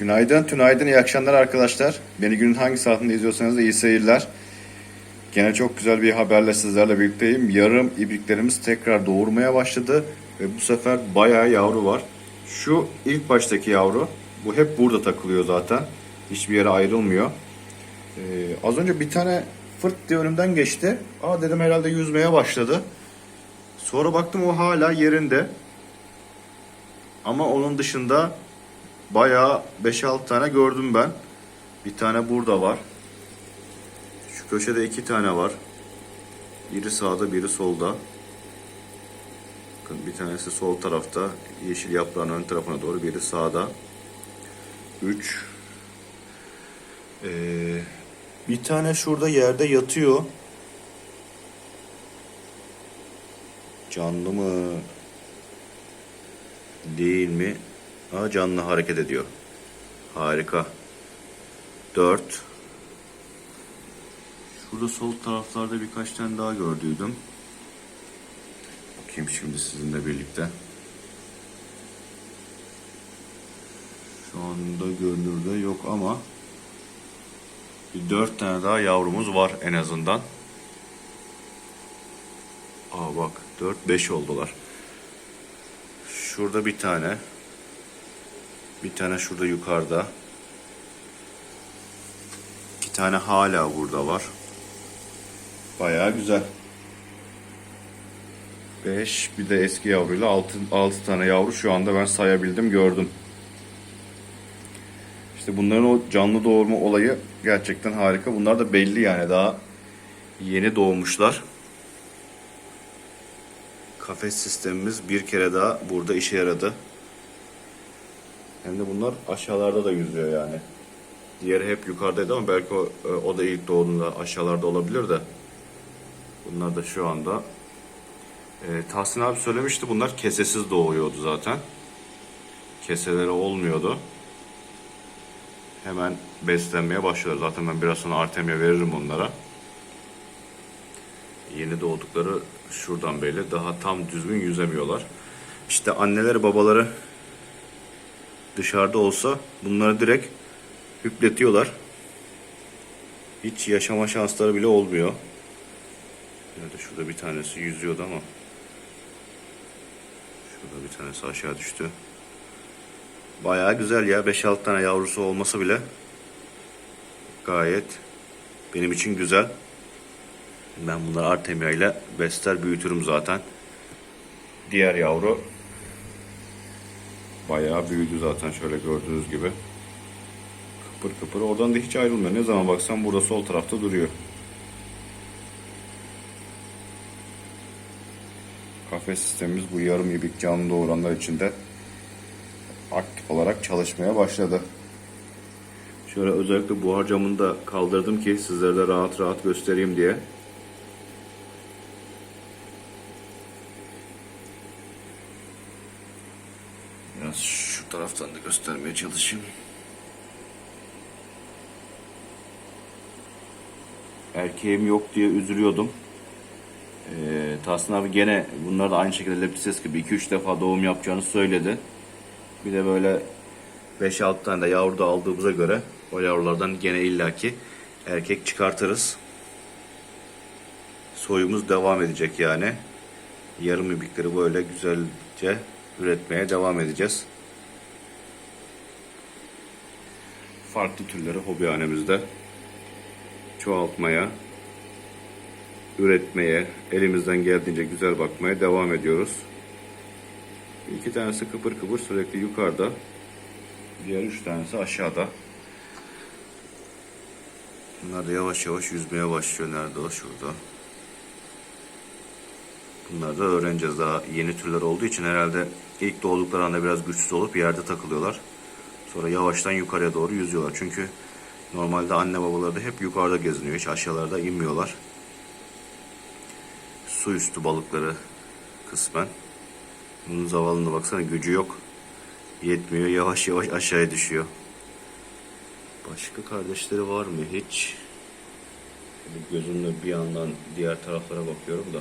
Günaydın, tünaydın, iyi akşamlar arkadaşlar. Beni günün hangi saatinde izliyorsanız da iyi seyirler. Gene çok güzel bir haberle sizlerle birlikteyim. Yarım ibriklerimiz tekrar doğurmaya başladı ve bu sefer bayağı yavru var. Şu ilk baştaki yavru, bu hep burada takılıyor zaten. Hiçbir yere ayrılmıyor. Ee, az önce bir tane fırt diye önümden geçti. Aa dedim herhalde yüzmeye başladı. Sonra baktım o hala yerinde. Ama onun dışında bayağı 5-6 tane gördüm ben. Bir tane burada var. Şu köşede iki tane var. Biri sağda, biri solda. Bakın bir tanesi sol tarafta, yeşil yaprağın ön tarafına doğru, biri sağda. 3 ee, bir tane şurada yerde yatıyor. Canlı mı? Değil mi? Aa, canlı hareket ediyor. Harika. 4 Şurada sol taraflarda birkaç tane daha gördüydüm. Bakayım şimdi sizinle birlikte. Şu anda görünürde yok ama bir dört tane daha yavrumuz var en azından. Aa bak 4-5 oldular. Şurada bir tane. Bir tane şurada yukarıda. İki tane hala burada var. Bayağı güzel. 5 bir de eski yavruyla 6 6 tane yavru şu anda ben sayabildim gördüm. İşte bunların o canlı doğurma olayı gerçekten harika. Bunlar da belli yani daha yeni doğmuşlar. Kafes sistemimiz bir kere daha burada işe yaradı. Hem de bunlar aşağılarda da yüzüyor yani. Diğeri hep yukarıdaydı ama belki o, e, o da ilk doğduğunda aşağılarda olabilir de. Bunlar da şu anda. E, Tahsin abi söylemişti bunlar kesesiz doğuyordu zaten. Keseleri olmuyordu. Hemen beslenmeye başlıyor. Zaten ben biraz sonra Artemia veririm onlara. Yeni doğdukları şuradan belli. Daha tam düzgün yüzemiyorlar. İşte anneleri babaları dışarıda olsa bunları direkt hüpletiyorlar. Hiç yaşama şansları bile olmuyor. Nerede şurada bir tanesi yüzüyordu ama şurada bir tanesi aşağı düştü. Bayağı güzel ya. 5-6 tane yavrusu olması bile gayet benim için güzel. Ben bunları Artemia ile besler büyütürüm zaten. Diğer yavru bayağı büyüdü zaten şöyle gördüğünüz gibi. Kıpır kıpır. Oradan da hiç ayrılmıyor. Ne zaman baksam burada sol tarafta duruyor. Kafes sistemimiz bu yarım ibik canlı doğuranlar için de aktif olarak çalışmaya başladı. Şöyle özellikle buhar camını da kaldırdım ki sizlere de rahat rahat göstereyim diye. Biraz şu taraftan da göstermeye çalışayım. Erkeğim yok diye üzülüyordum. Ee, Tahsin abi gene bunlar da aynı şekilde leptises gibi 2-3 defa doğum yapacağını söyledi. Bir de böyle 5-6 tane de yavru da aldığımıza göre o yavrulardan gene illaki erkek çıkartırız. Soyumuz devam edecek yani. Yarım ibikleri böyle güzelce üretmeye devam edeceğiz. Farklı türleri hobihanemizde çoğaltmaya, üretmeye, elimizden geldiğince güzel bakmaya devam ediyoruz. İki tanesi kıpır kıpır sürekli yukarıda. Diğer üç tanesi aşağıda. Bunlar da yavaş yavaş yüzmeye başlıyor. Nerede o? Şurada. Bunları da öğreneceğiz. Daha yeni türler olduğu için herhalde ilk doğdukları anda biraz güçsüz olup yerde takılıyorlar. Sonra yavaştan yukarıya doğru yüzüyorlar. Çünkü normalde anne babaları da hep yukarıda geziniyor. Hiç aşağılarda inmiyorlar. Su üstü balıkları kısmen. Bunun zavallına baksana gücü yok. Yetmiyor. Yavaş yavaş aşağıya düşüyor. Başka kardeşleri var mı hiç? Gözümle bir yandan diğer taraflara bakıyorum da.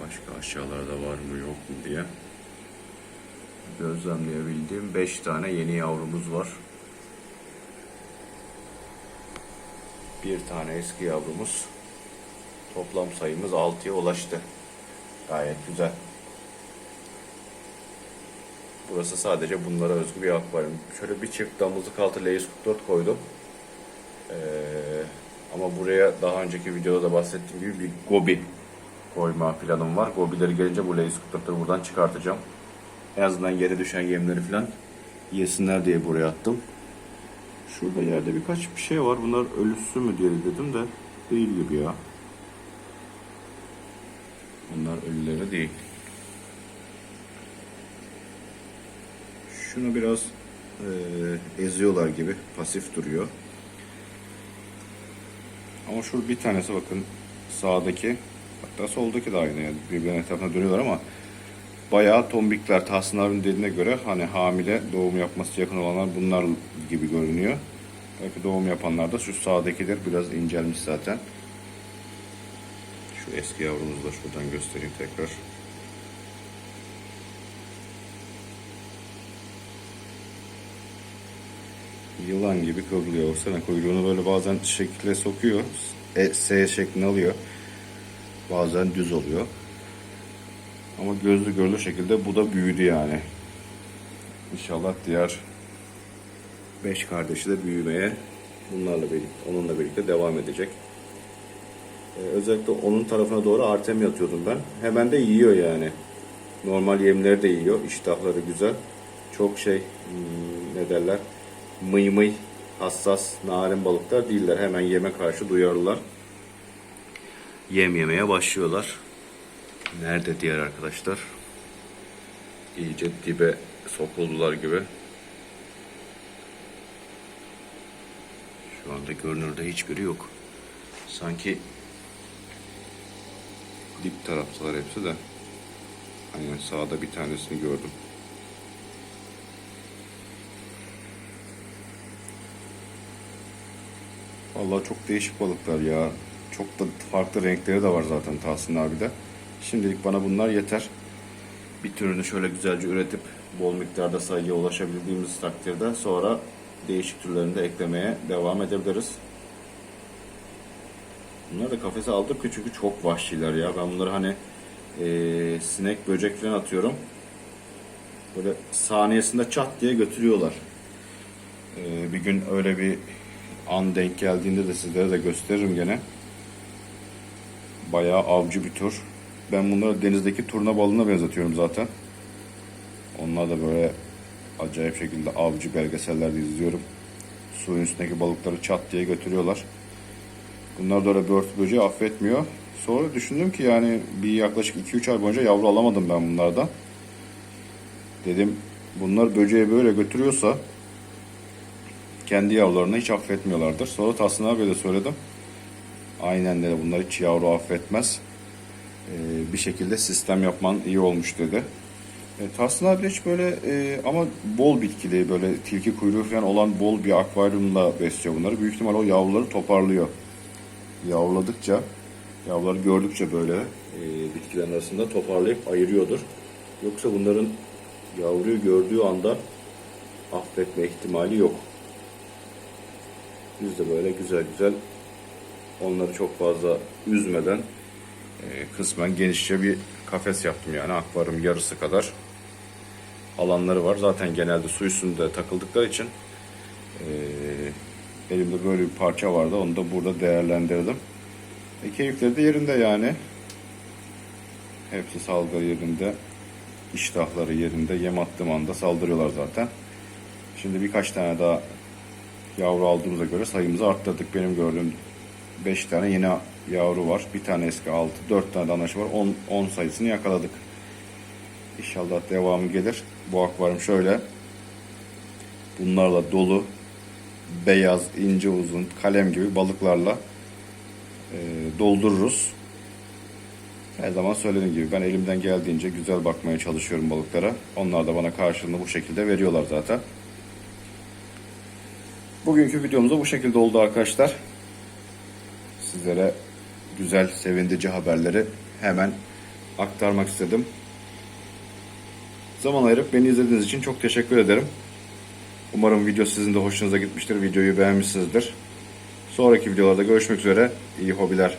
Başka aşağılarda var mı yok mu diye. Gözlemleyebildiğim 5 tane yeni yavrumuz var. Bir tane eski yavrumuz. Toplam sayımız 6'ya ulaştı. Gayet güzel. Burası sadece bunlara özgü bir akvaryum. Şöyle bir çift damızlık altı Leis 44 koydum. Ee, ama buraya daha önceki videoda da bahsettiğim gibi bir gobi koyma planım var. Gobileri gelince bu Leis 44'leri buradan çıkartacağım. En azından yere düşen yemleri falan yesinler diye buraya attım. Şurada yerde birkaç bir şey var. Bunlar ölüsü mü diye dedim de değil gibi ya. Bunlar ölüleri değil. Şunu biraz eee, eziyorlar gibi pasif duruyor. Ama şu bir tanesi bakın sağdaki hatta soldaki de aynı yani birbirinin etrafına dönüyorlar ama bayağı tombikler Tahsin abinin dediğine göre hani hamile doğum yapması yakın olanlar bunlar gibi görünüyor. Belki doğum yapanlar da şu sağdakidir biraz incelmiş zaten. Şu eski yavrumuzu da şuradan göstereyim tekrar. Yılan gibi kıvrılıyor. Baksana kuyruğunu böyle bazen şekle sokuyor. E, S şeklini alıyor. Bazen düz oluyor. Ama gözlü görülür şekilde bu da büyüdü yani. İnşallah diğer beş kardeşi de büyümeye bunlarla birlikte, onunla birlikte devam edecek. Ee, özellikle onun tarafına doğru artemi atıyordum ben. Hemen de yiyor yani. Normal yemleri de yiyor. İştahları güzel. Çok şey hmm, ne derler mıy mıy hassas narin balıklar değiller. Hemen yeme karşı duyarlılar. Yem yemeye başlıyorlar. Nerede diğer arkadaşlar? İyice dibe sokuldular gibi. Şu anda görünürde hiçbiri yok. Sanki dip taraftalar hepsi de. Aynen sağda bir tanesini gördüm. Vallahi çok değişik balıklar ya. Çok da farklı renkleri de var zaten Tahsin abi de. Şimdilik bana bunlar yeter. Bir türünü şöyle güzelce üretip bol miktarda sayıya ulaşabildiğimiz takdirde sonra değişik türlerini de eklemeye devam edebiliriz. Bunlar da kafese aldık çünkü çok vahşiler ya. Ben bunları hani eee, sinek, böcek falan atıyorum. Böyle saniyesinde çat diye götürüyorlar. Eee, bir gün öyle bir an denk geldiğinde de sizlere de gösteririm gene. Bayağı avcı bir tür. Ben bunları denizdeki turna balığına benzetiyorum zaten. Onlar da böyle acayip şekilde avcı belgesellerde izliyorum. Suyun üstündeki balıkları çat diye götürüyorlar. Bunlar da öyle börtü böceği affetmiyor. Sonra düşündüm ki yani bir yaklaşık 2-3 ay boyunca yavru alamadım ben bunlardan. Dedim bunlar böceği böyle götürüyorsa kendi yavrularını hiç affetmiyorlardır. Sonra Tahsin abiye de söyledim. Aynen dedi bunlar hiç yavru affetmez. Ee, bir şekilde sistem yapman iyi olmuş dedi. E, Tahsin abi hiç böyle e, ama bol bitkili böyle tilki kuyruğu falan olan bol bir akvaryumla besliyor bunları. Büyük ihtimal o yavruları toparlıyor. Yavruladıkça, yavruları gördükçe böyle e, bitkilerin arasında toparlayıp ayırıyordur. Yoksa bunların yavruyu gördüğü anda affetme ihtimali yok. Biz de böyle güzel güzel onları çok fazla üzmeden e, kısmen genişçe bir kafes yaptım yani akvaryum yarısı kadar alanları var. Zaten genelde su üstünde takıldıkları için e, elimde böyle bir parça vardı. Onu da burada değerlendirdim. E, keyifleri de yerinde yani. Hepsi salgı yerinde. iştahları yerinde. Yem attığım anda saldırıyorlar zaten. Şimdi birkaç tane daha yavru aldığımıza göre sayımızı arttırdık. Benim gördüğüm 5 tane yeni yavru var. Bir tane eski 6, 4 tane de anaşı var. 10, 10 sayısını yakaladık. İnşallah devamı gelir. Bu akvaryum şöyle. Bunlarla dolu beyaz, ince uzun, kalem gibi balıklarla e, doldururuz. Her zaman söylediğim gibi ben elimden geldiğince güzel bakmaya çalışıyorum balıklara. Onlar da bana karşılığını bu şekilde veriyorlar zaten. Bugünkü videomuz da bu şekilde oldu arkadaşlar. Sizlere güzel, sevindirici haberleri hemen aktarmak istedim. Zaman ayırıp beni izlediğiniz için çok teşekkür ederim. Umarım video sizin de hoşunuza gitmiştir. Videoyu beğenmişsinizdir. Sonraki videolarda görüşmek üzere. İyi hobiler.